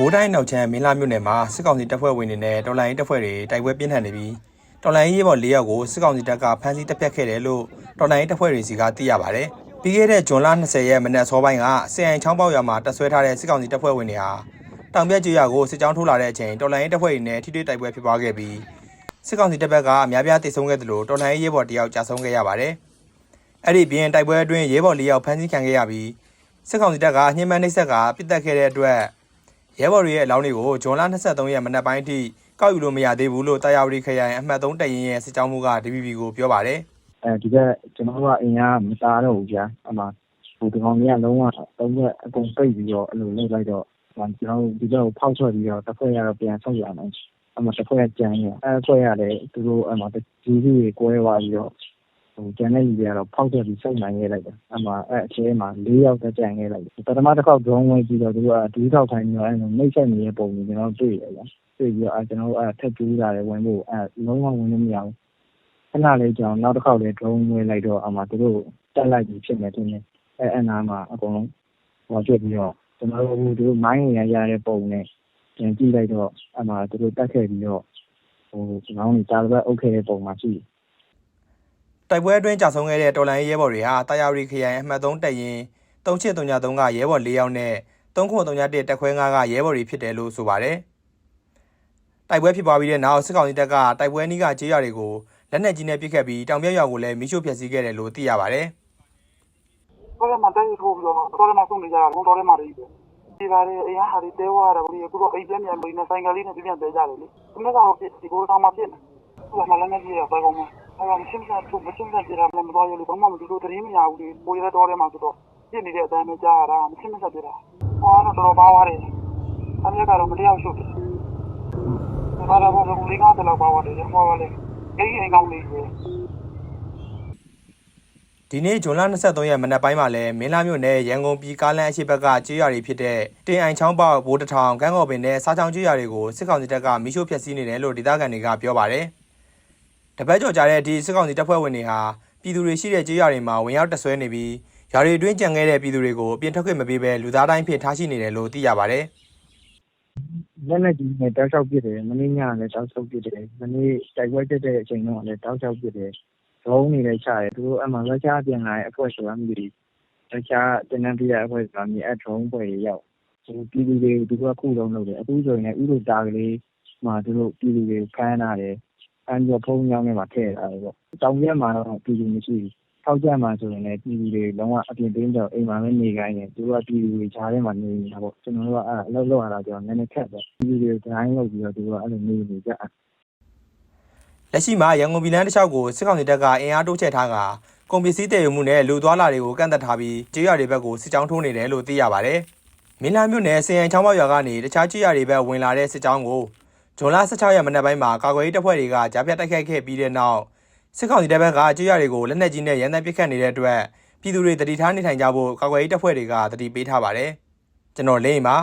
ကိုးတိုင်းနောက်ချမ်းမင်းလာမြို့နယ်မှာစစ်ကောင်စီတပ်ဖွဲ့ဝင်တွေနဲ့တော်လိုင်းတပ်ဖွဲ့တွေတိုက်ပွဲပြင်းထန်နေပြီးတော်လိုင်းရေးဘော်၄ယောက်ကိုစစ်ကောင်စီတပ်ကဖမ်းဆီးတပ်ဖြတ်ခဲ့တယ်လို့တော်လိုင်းတပ်ဖွဲ့တွေစီကသိရပါတယ်။ပြီးခဲ့တဲ့ဇွန်လ20ရက်မနက်စောပိုင်းကစီအိုင်ချောင်းပေါက်ရွာမှာတပ်ဆွဲထားတဲ့စစ်ကောင်စီတပ်ဖွဲ့ဝင်တွေဟာတောင်ပြတ်ကျွော်ကိုစစ်ကြောင်းထိုးလာတဲ့အချိန်တော်လိုင်းတပ်ဖွဲ့တွေနဲ့ထိတွေ့တိုက်ပွဲဖြစ်ပွားခဲ့ပြီးစစ်ကောင်စီတပ်ဘက်ကအများပြားတိုက်ဆုံခဲ့တယ်လို့တော်လိုင်းရေးဘော်တယောက်ကြာဆုံးခဲ့ရပါတယ်။အဲ့ဒီပြင်တိုက်ပွဲအတွင်းရေးဘော်၄ယောက်ဖမ်းဆီးခံခဲ့ရပြီးစစ်ကောင်စီတပ်ကညှဉ်းပန်းနှိပ်စက်ကပစ်တက်ခဲ့တဲ့အတွက် ရဲဘော်တွေရဲ့အလောင်းတွေကိုဂျွန်လ23ရက်မနက်ပိုင်းအထိကောက်ယူလို့မရသေးဘူးလို့တာယာဝတီခရိုင်အမှတ်3တပ်ရင်းရဲ့စစ်ကြောင်းမှုက DPP ကိုပြောပါတယ်အဲဒီကကျွန်တော်တို့ကအင်အားမစားတော့ဘူးဗျာအမှဟိုဒီကောင်ကြီးကလုံးဝသုံးရက်အကုန်ပိတ်ပြီးတော့အဲ့လိုလုပ်လိုက်တော့ဟိုကျွန်တော်တို့ဒီတော့ဖောက်ထွက်ပြီးတော့တစ်ခွက်ရတော့ပြန်ဆောက်ရမယ်အမှတစ်ခွက်ကကြမ်းရအဲ့ခွက်ရတယ်သူတို့အမှဒီလူတွေကွဲသွားပြီးတော့ ဟိုကျန်တဲ့လူတွေကတော့ဖောက်ထွက်ပြီးစုံနိုင်ခဲ့လိုက်တယ်အမှအဲ့အချင်းမှာ၄ယောက်တက်ကြံခဲ့လိုက်တယ်ပထမတစ်ခေါက်ဒရုန်းဝင်ပြီးတော့သူတို့ကဒူးထောက်ထိုင်ပြီးတော့အဲ့လိုနှိမ့်ဆက်နေတဲ့ပုံကိုကျွန်တော်တွေ့ရတယ်ဗျာတွေ့ပြီးတော့အဲကျွန်တော်တို့အဲထက်ကျူးလာတယ်ဝင်ဖို့အဲလုံးဝဝင်လို့မရဘူးခဏလေးကြောင်နောက်တစ်ခေါက်လေး drone ဝင်လိုက်တော့အမှသူတို့တက်လိုက်ပြီးဖြစ်နေတယ်နေအဲအနာမှာအကုန်လုံးဟောကျွတ်ပြီးတော့ကျွန်တော်တို့သူတို့မိုင်းဝင်ရရတဲ့ပုံနဲ့ပြန်ကြည့်လိုက်တော့အမှသူတို့တက်ခဲ့ပြီးတော့ဟိုကျွန်တော်တို့တာဘက်အုပ်ခဲ့တဲ့ပုံမှာရှိတယ်။ တိုက်ပွဲအတွင်းကြာဆုံးခဲ့တဲ့တော်လိုင်းရဲဘော်တွေဟာတာယာဝတီခရိုင်အမှတ်3တပ်ရင်း3833ကရဲဘော်၄ယောက်နဲ့3931တပ်ခွဲ9ကရဲဘော်တွေဖြစ်တယ်လို့ဆိုပါတယ်။တိုက်ပွဲဖြစ်ပွားပြီးတဲ့နောက်စစ်ကောင်စီတပ်ကတိုက်ပွဲနီးကကြေးရွာတွေကိုလက်နက်ကြီးနဲ့ပစ်ခတ်ပြီးတောင်ပြရွာကိုလည်းမိရှို့ဖျက်ဆီးခဲ့တယ်လို့သိရပါတယ်။တော့လည်းမတက်ရထိုးပြီးတော့တော့လည်းမဆုံးနေကြတာဘုံတော်လည်းမတည်းပဲဒီပါလေအရင်ဟာဒီတဲဝါတာဘုရားခုတော့အိမ်ပြန်ပြန်ပြီးနေဆိုင်ကလေးနဲ့ပြန်တဲကြတယ်လေဒီနေ့ကတော့ဒီကိုတော့မှဖြစ်နေသူကမလည်းမကြည့်ရပဲကောင်းမှာ အဲဒါမရှိမှသူမရှိမှပြတာလည်းမတော်ရလို့ဘာမှမဒီလိုတရင်မရဘူးလေပိုရတဲ့တော်ထဲမှာဆိုတော့ပြစ်နေတဲ့အတိုင်းပဲကြားရတာမရှိမှဆက်ပြတာဟောတော့တော်ပါသွားတယ်အမေကတော့မတရားရှုပ်တယ်ဒါတော့ဘုံလေးကားတော့ပါသွားတယ်ဟောပါလေအိမ်အိမ်ကောင်းလေးပဲဒီနေ့ဇွန်လ23ရက်မနက်ပိုင်းမှာလည်းမင်းလာမြို့နယ်ရန်ကုန်ပြည်ကားလမ်းအရှိဘက်ကကြေးရွာတွေဖြစ်တဲ့တင်အိုင်ချောင်းပေါက်ဘိုးတထောင်ကန်းကော်ပင်နဲ့စားချောင်းကြေးရွာတွေကိုစစ်ကောင်စီတပ်ကမိရှို့ဖျက်ဆီးနေတယ်လို့ဒေသခံတွေကပြောပါတယ်။ တပတ်ကျော်ကြာတဲ့ဒီစစ်ကောင်စီတပ်ဖွဲ့ဝင်တွေဟာပြည်သူတွေရှိတဲ့ကြေးရွာတွေမှာဝင်ရောက်တပ်ဆွဲနေပြီးရွာတွေအတွင်းကြံခဲ့တဲ့ပြည်သူတွေကိုအပြင်ထွက်ခွင့်မပေးဘဲလူသားတိုင်းဖြစ်ထားရှိနေတယ်လို့သိရပါတယ်လက်နဲ့ကြီးနဲ့တောက်လျှောက်ပြစ်တယ်မင်းညလည်းတောက်လျှောက်ပြစ်တယ်မင်းတိုက်ပွဲတက်တဲ့အချိန်တော့လည်းတောက်လျှောက်ပြစ်တယ်ဒရုန်းနေလည်းချတယ်သူတို့အမှလက်ချပြန်လာတဲ့အဖွဲ့ဆိုတာမျိုးတွေလက်ချတင်နေပြတဲ့အဖွဲ့ဆိုတာမျိုးအဲဒရုန်းပွဲရောက်သူပြည်သူတွေသူကခုလုံးလုပ်တယ်အခုဆိုရင်ဥလိုတာကလေးမှာသူတို့ပြည်သူတွေဖမ်းလာတယ် ဖမ်းပြီးဖုံးကြောင်းထဲမှာထည့်ထားတယ်ပေါ့တောင်ရက်မှာတော့ပြည်သူမရှိဘူးထောက်ကြမှာဆိုရင်လည်းပြည်သူတွေလုံးဝအပြင်တင်းတော့အိမ်မှာပဲနေခိုင်းတယ်သူကပြည်သူတွေခြားထဲမှာနေနေတာပေါ့ကျွန်တော်တို့ကအဲအလုပ်လုပ်ရတာကြောင့်နည်းနည်းခက်တယ်ပြည်သူတွေဒိုင်းလုပ်ပြီးတော့သူကအဲ့လိုနေနေကြ။လက်ရှိမှာရန်ကုန်ပြည်လမ်းတစ်လျှောက်ကိုစစ်ကောင်စီတပ်ကအင်အားတိုးချဲ့ထားကကုန်ပစ္စည်းတည်ယူမှုနဲ့လူသွားလာတွေကိုကန့်သက်ထားပြီးကြေးရွာတွေဘက်ကိုစစ်ကြောင်းထိုးနေတယ်လို့သိရပါတယ်။မင်းလာမြို့နယ်စင်ရန်ချောင်းပေါက်ရွာကနေတခြားကြေးရွာတွေဘက်ဝင်လာတဲ့စစ်ကြောင်းကို ဇွန်လ16ရက်မနက်ပိုင်းမှာကာကွယ်ရေးတပ်ဖွဲ့တွေကကြားဖြတ်တိုက်ခိုက်ခဲ့ပြီးတဲ့နောက်စစ်ကောင်စီတပ်ဘက်ကကြေးရွာတွေကိုလက်နက်ကြီးနဲ့ရန်တပ်ပစ်ခတ်နေတဲ့အတွက်ပြည်သူတွေတတိထားနေထိုင်ကြဖို့ကာကွယ်ရေးတပ်ဖွဲ့တွေကတတိပေးထားပါတယ်။ကျွန်တော်လင်းပါ